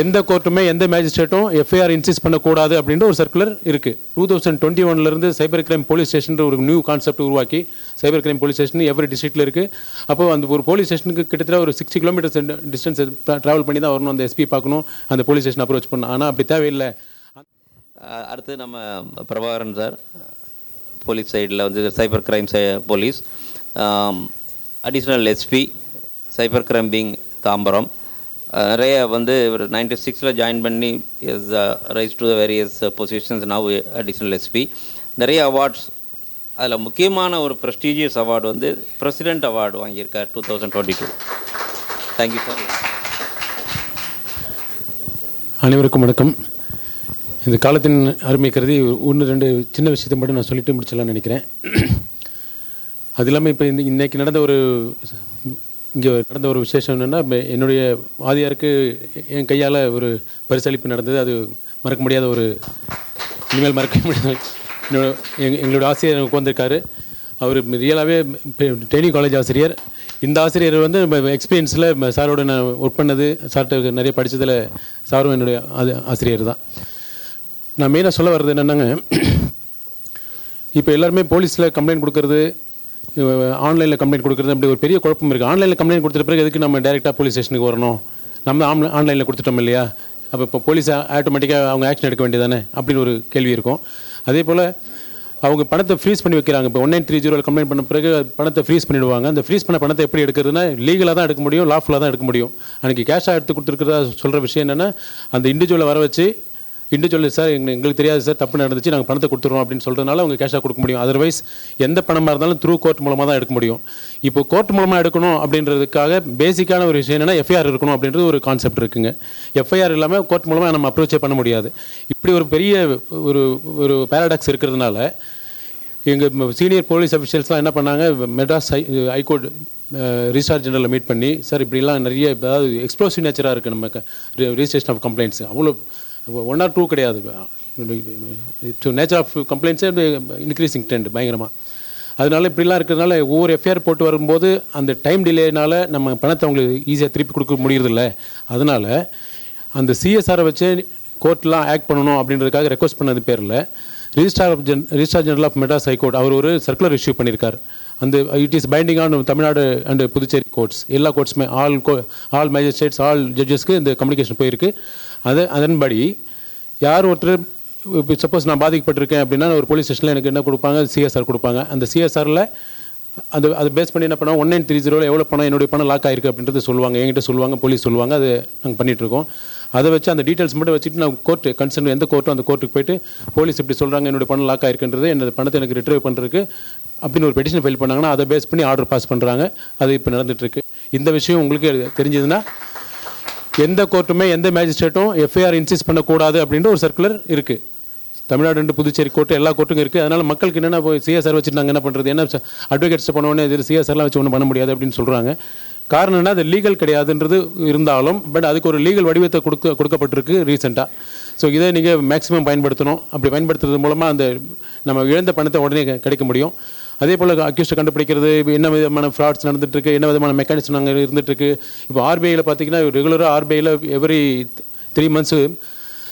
எந்த கோர்ட்டுமே எந்த மேஜிஸ்ட்ரேட்டும் FIR insist பண்ணக்கூடாது அப்படின்ற ஒரு சர்க்குலர் இருக்குது டூ தௌசண்ட் டுவெண்ட்டி ஒன்லேருந்து சைபர் கிரைம் போலீஸ் ஸ்டேஷன் ஒரு நியூ கான்செப்ட் உருவாக்கி cyber crime police station every டிஸ்ட்ரிக்டில் இருக்குது அப்போ அந்த ஒரு போலீஸ் ஸ்டேஷனுக்கு கிட்டத்தட்ட ஒரு சிக்ஸ்டி கிலோமீட்டர்ஸ் டிஸ்டன்ஸ் ட்ராவல் பண்ணி தான் வரணும். அந்த எஸ்பி பார்க்கணும் அந்த போலீஸ் ஸ்டேஷன் அப்ரோச் பண்ணணும். ஆனால் அப்படி தேவையில்லை. அடுத்து நம்ம பிரபாகரன் சார் போலீஸ் சைடில் வந்து cyber crime police additional SP cyber crime ping Tambaram. நிறைய வந்து ஒரு நைன்டி சிக்ஸில் ஜாயின் பண்ணி is rise to various positions now additional SP நிறைய அவார்ட்ஸ் அதில் முக்கியமான ஒரு ப்ரெஸ்டீஜியஸ் அவார்டு வந்து president award வாங்கியிருக்கார் two thousand twenty two thank you sir அனைவருக்கும் வணக்கம். இந்த காலத்தின் அருமை கருதி ஒன்று ரெண்டு சின்ன விஷயத்தை மட்டும் நான் சொல்லிட்டு முடிச்சலாம்னு நினைக்கிறேன். அது இல்லாமல் இப்போ இந்த இன்னைக்கு நடந்த ஒரு இங்கே நடந்த ஒரு விசேஷம் என்னென்னா என்னுடைய வாதியாருக்கு என் கையால் ஒரு பரிசளிப்பு நடந்தது. அது மறக்க முடியாத ஒரு இனிமேல் மறக்க முடியாத என்னோட எங் எங்களோட ஆசிரியர் உட்காந்துருக்காரு அவர் ரியலாகவே ட்ரைனிங் காலேஜ் ஆசிரியர். இந்த ஆசிரியர் வந்து எக்ஸ்பீரியன்ஸில் சாரோட நான் ஒர்க் பண்ணது சார்கிட்ட நிறைய படித்ததில் சாரும் என்னுடைய அது ஆசிரியர் தான். நான் மெயினாக சொல்ல வர்றது என்னென்னாங்க இப்போ எல்லாருமே போலீஸில் கம்ப்ளைண்ட் கொடுக்கறது ஆன்லைனில் கம்ப்ளைண்ட் கொடுக்குறது அப்படி ஒரு பெரிய குழப்பம் இருக்குது ஆன்லைனில் கம்ப்ளைண்ட் கொடுத்துட்ட பிறகு எதுக்கு நம்ம டேரெக்டாக போலீஸ் ஸ்டேஷனுக்கு வரணும்? நம்ம ஆன்லை ஆன்லைனில் கொடுத்துட்டோம் இல்லையா? அப்போ இப்போ போலீஸ் ஆட்டோமேட்டிக்காக அவங்க ஆக்ஷன் எடுக்க வேண்டியதானே? அப்படின்னு ஒரு கேள்வி இருக்கும். அதே போல் அவங்க பணத்தை ஃப்ரீஸ் பண்ணி வைக்கிறாங்க. இப்போ ஒன் நைன் த்ரீ ஜீரோவில் கம்ப்ளைண்ட் பண்ண பிறகு பணத்தை ஃப்ரீஸ் பண்ணிடுவாங்க. அந்த ஃப்ரீஸ் பண்ண பணத்தை எப்படி எடுக்கிறதுனா லீகலாக தான் எடுக்க முடியும் லாஃபுல்லாக தான் எடுக்க முடியும். அன்றைக்கி கேஷாக எடுத்து கொடுத்துருக்கிறதா சொல்கிற விஷயம் என்னென்னா அந்த இண்டிவிஜுவலை வர வச்சு இண்டிவிஜுவல் சார் எங்க எங்களுக்கு தெரியாது சார் தப்பு நடந்துச்சு நாங்கள் பணத்தை கொடுத்துருவோம் அப்படின்னு சொல்கிறதுனால அவங்க கேஷாக கொடுக்க முடியும். அதர்வைஸ் எந்த பணமாக இருந்தாலும் த்ரூ கோர்ட் மூலமாக தான் எடுக்க முடியும். இப்போ கோர்ட் மூலமாக எடுக்கணும் அப்படின்றதுக்காக பேசிக்கான ஒரு விஷயம் என்னென்னா எஃப்ஐஆர் இருக்கணும் அப்படின்றது ஒரு கான்செப்ட் இருக்குங்க. எஃப்ஐஆர் இல்லாமல் கோர்ட் மூலமாக நம்ம அப்ரோச்சே பண்ண முடியாது. இப்படி ஒரு பெரிய ஒரு ஒரு பேராடாக்ஸ் இருக்கிறதுனால எங்கள் சீனியர் போலீஸ் அஃபிஷியல்ஸ்லாம் என்ன பண்ணாங்க Madras high high court registrar ஜெனரலில் meet பண்ணி சார் இப்படிலாம் நிறைய அதாவது எக்ஸ்ப்ளோசிவ் நேச்சராக இருக்குது நம்ம ரிஜிஸ்ட்ரேஷன் ஆஃப் கம்ப்ளைண்ட்ஸ் அவ்வளோ ஒன் ஆர் டூ கிடையாது. நேச்சர் ஆஃப் கம்ப்ளைண்ட்ஸே இன்க்ரீஸிங் ட்ரெண்ட் பயங்கரமாக அதனால இப்படிலாம் இருக்கிறதுனால ஒவ்வொரு எஃப்ஐஆர் போட்டு வரும்போது அந்த டைம் டிலேனால் நம்ம பணத்தை அவங்களுக்கு ஈஸியாக திருப்பி கொடுக்க முடியறதில்ல. அதனால் அந்த சிஎஸ்ஆரை வச்சு கோர்ட்லாம் ஆக்ட் பண்ணணும் அப்படின்றதுக்காக ரெக்வஸ்ட் பண்ணது பேரில் registrar of gen registrar general of Madras high court அவர் ஒரு சர்க்குலர் இஷ்யூ பண்ணியிருக்கார். அந்த it is binding on Tamil Nadu and Puducherry courts எல்லா கோர்ட்ஸுமே all go all magistrates all ஜட்ஜஸ்க்கு இந்த கம்யூனிகேஷன் போயிருக்கு. அது அதன்படி யார் ஒருத்தர் இப்போ சப்போஸ் நான் பாதிக்கப்பட்டிருக்கேன் அப்படின்னா ஒரு போலீஸ் ஸ்டேஷனில் எனக்கு என்ன கொடுப்பாங்க? சிஎஸ்ஆர் கொடுப்பாங்க. அந்த சிஎஸ்ஆரில் அந்த அதை பேஸ் பண்ணி என்ன பண்ணுவோம் ஒன் நைன் த்ரீ ஜீரோவில் எவ்வளோ பணம் என்னுடைய பணம் லாக் ஆயிருக்கு அப்படின்றது சொல்லுவாங்க. என்கிட்ட சொல்லுவாங்க போலீஸ் சொல்லுவாங்க. அது நாங்கள் பண்ணிகிட்ருக்கோம் அதை வச்சு அந்த டீட்டெயில்ஸ் மட்டும் வச்சுட்டு நான் கோர்ட்டு கன்சர்ன் எந்த கோர்ட்டோ அந்த கோர்ட்டுக்கு போயிட்டு போலீஸ் இப்படி சொல்கிறாங்க என்னுடைய பணம் லாக் ஆயிருக்குன்றது என்னோட பணத்தை எனக்கு ரிட்ரைவ் பண்ணுறதுக்கு அப்படின்னு ஒரு பெட்டிஷன் ஃபைல் பண்ணாங்கன்னா அதை பேஸ் பண்ணி ஆர்டர் பாஸ் பண்ணுறாங்க அது இப்போ நடந்துகிட்ருக்கு இந்த விஷயம் உங்களுக்கு தெரிஞ்சதுன்னா எந்த கோர்ட்டுமே எந்த மேஜிஸ்ட்ரேட்டும் எஃப்ஐஆர் இன்சிஸ்ட் பண்ணக்கூடாது அப்படின்ற ஒரு சர்க்குலர் இருக்குது தமிழ்நாடு ரெண்டு புதுச்சேரி கோர்ட்டு எல்லா கோர்ட்டும் இருக்குது அதனால் மக்களுக்கு என்னென்ன போய் சிஎஸ்ஆர் வச்சு நாங்கள் என்ன பண்ணுறது என்ன அட்வொகேட்ஸ் பண்ண உடனே இது சிஎஸ்ஆர்லாம் வச்சு ஒன்றும் பண்ண முடியாது அப்படின்னு சொல்கிறாங்க காரணம் என்ன? அது லீகல் கிடையாதுன்றது இருந்தாலும் பட் அதுக்கு ஒரு லீகல் வடிவத்தை கொடுக்க கொடுக்கப்பட்டிருக்கு ரீசெண்டாக ஸோ இதை நீங்கள் மேக்ஸிமம் பயன்படுத்தணும். அப்படி பயன்படுத்துறது மூலமாக அந்த நம்ம இழந்த பணத்தை உடனே கிடைக்க முடியும். அதே போல் அக்யூஸ்ட்டை கண்டுபிடிக்கிறது என்ன விதமான ஃப்ராட்ஸ் நடந்துட்டுருக்கு என்ன விதமான மெக்கானிசம் நாங்கள் இருந்துகிட்ருக்கு இப்போ ஆர்பிஐயில் பார்த்தீங்கன்னா ரெகுலராக ஆர்பிஐயில் every three months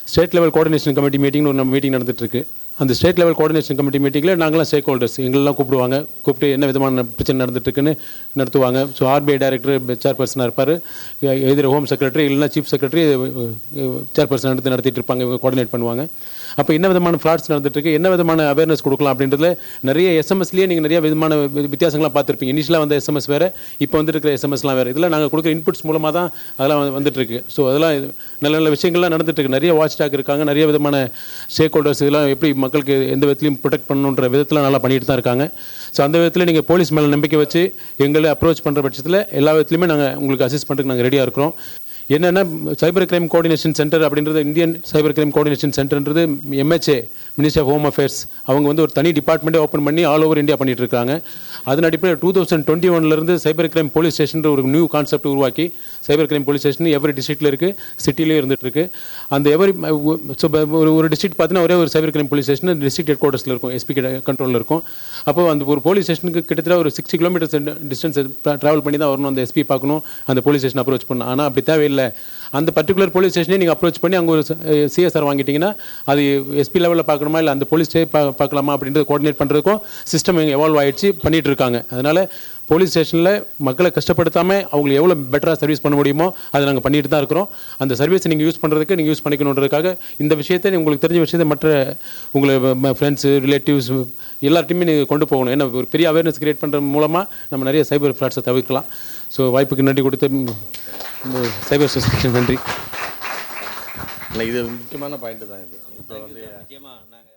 state level coordination committee மீட்டிங்னு ஒரு நம்ம மீட்டிங் நடந்துகிட்ருக்கு அந்த ஸ்டேட் லெவல் கோஆர்டினேஷன் கமிட்டி மீட்டிங்கில் நாங்களாம் ஸ்டேக் ஹோல்டர்ஸ் எங்களெலாம் கூப்பிடுவாங்க. கூப்பிட்டு என்ன விதமான பிரச்சனை நடந்துட்டுருக்குன்னு நடத்துவாங்க. ஸோ ஆர்பிஐ டைரக்டர் சேர்பர்சனாக இருப்பார். எதிர ஹோம் செக்ரட்டரி இல்லைன்னா சீஃப் செக்ரட்டரி சேர்பர்சன் எடுத்து நடத்திட்டு இருப்பாங்க இவங்க கோஆர்டினேட் பண்ணுவாங்க. அப்போ என்ன விதமான ஃப்ராட்ஸ் நடந்துட்டுருக்கு? என்ன விதமான அவேர்னஸ் கொடுக்கலாம் அப்படின்றதுல நிறைய எஸ்எம்எஸ்லேயே நீங்கள் நிறைய விதமான வித்தியாசங்களாக பார்த்துருப்பீங்க. இனிஷியலாக வந்த எஸ்எம்எஸ் வேறு இப்போ வந்துருக்கிற எஸ்எம்எஸ்லாம் வேறு. இதெல்லாம் நாங்கள் கொடுக்குற இன்புட்ஸ் மூலமாக தான் அதெல்லாம் வந்துட்டுருக்கு. ஸோ அதெல்லாம் நல்ல நல்ல விஷயங்கள்லாம் நடந்துட்டுருக்கு. நிறைய வாட்ச் டாக் இருக்காங்க. நிறைய விதமான ஸ்டேக் ஹோல்டர்ஸ் இதெல்லாம் எப்படி மக்களுக்கு எந்த விதத்துலையும் ப்ரொடெக்ட் பண்ணணுன்ற விதத்தில் நல்லா பண்ணிட்டு தான் இருக்காங்க. ஸோ அந்த விதத்தில் நீங்கள் போலீஸ் மேலே நம்பிக்கை வச்சு எங்களை அப்ரோச் பண்ணுற பட்சத்தில் எல்லா விதத்துலையுமே நாங்கள் உங்களுக்கு அசிஸ்ட் பண்ணுறதுக்கு நாங்கள் ரெடியாக இருக்கிறோம். என்னென்னா சைபர் கிரைம் கோஆர்டினேஷன் சென்டர் அப்படின்றது Indian cyber crime coordination சென்டர்ன்றது MHA ministry of home affairs அவங்க வந்து ஒரு தனி டிபார்ட்மெண்ட்டே ஓப்பன் பண்ணி ஆல் ஓவர் இந்தியா பண்ணிட்டு இருக்காங்க. அதன் அடிப்படையில் டூ தௌசண்ட் டுவெண்ட்டி ஒன்லேருந்து சைபர் கிரைம் போலீஸ் ஸ்டேஷன் ஒரு நியூ கான்செப்ட் உருவாக்கி cyber crime police station every டிஸ்ட்ரிக்ட்டில் இருக்குது சிட்டிலேயும் இருந்துட்டு அந்த எவரி ஸோ ஒரு ஒரு டிஸ்ட்ரிக்ட் பார்த்தீங்கன்னா ஒரே ஒரு cyber crime police station district head குவார்ட்டர்ஸில் இருக்கும் எஸ்பி கண்ட்ரோலில் இருக்கும். அப்போ அந்த ஒரு போலீஸ் ஸ்டேஷனுக்கு கிட்டத்தட்ட ஒரு சிக்ஸ்டி கிலோமீட்டர்ஸ் டிஸ்டன்ஸ் ட்ராவல் பண்ணி தான் வரணும் அந்த எஸ்பி பார்க்கணும் அந்த போலீஸ் ஸ்டேஷன் அப்ரோச் பண்ணணும். ஆனால் அப்படி தேவையில்லை. அந்த பர்டிகுலர் போலீஸ் ஸ்டேஷனே நீங்கள் அப்ரோச் பண்ணி அங்கே ஒரு சிஎஸ்ஆர் வாங்கிட்டீங்கன்னா அது எஸ்பி லெவலில் பார்க்கணுமா இல்லை அந்த போலீஸ் ஸ்டே பா பார்க்கலாமா அப்படின்றது கோஆர்டினேட் பண்ணுறதுக்கும் சிஸ்டம் எவால்வ் ஆகிடுச்சு பண்ணிட்டு இருக்காங்க. அதனால் போலீஸ் ஸ்டேஷனில் மக்களை கஷ்டப்படுத்தாமல் அவங்களுக்கு எவ்வளோ பெட்டராக சர்வீஸ் பண்ண முடியுமோ அதை நாங்கள் பண்ணிட்டு தான் இருக்கிறோம். அந்த சர்வீஸை நீங்கள் யூஸ் பண்ணுறதுக்கு நீங்கள் யூஸ் பண்ணிக்கணுன்றதுக்காக இந்த விஷயத்தை உங்களுக்கு தெரிஞ்ச விஷயத்தை மற்ற உங்களை ஃப்ரெண்ட்ஸு ரிலேட்டிவ்ஸ் எல்லார்ட்டையுமே நீங்கள் கொண்டு போகணும். ஏன்னா ஒரு பெரிய அவேர்னஸ் கிரியேட் பண்ணுறது மூலமாக நம்ம நிறைய சைபர் ஃப்ராட்ஸை தவிர்க்கலாம். ஸோ வாய்ப்புக்கு நன்றி கொடுத்து சைபர் சொசைட்டி நன்றி. இல்லை இது முக்கியமான பாயிண்ட் தான் இது. இப்போ வந்து நிச்சயமாக நாங்கள்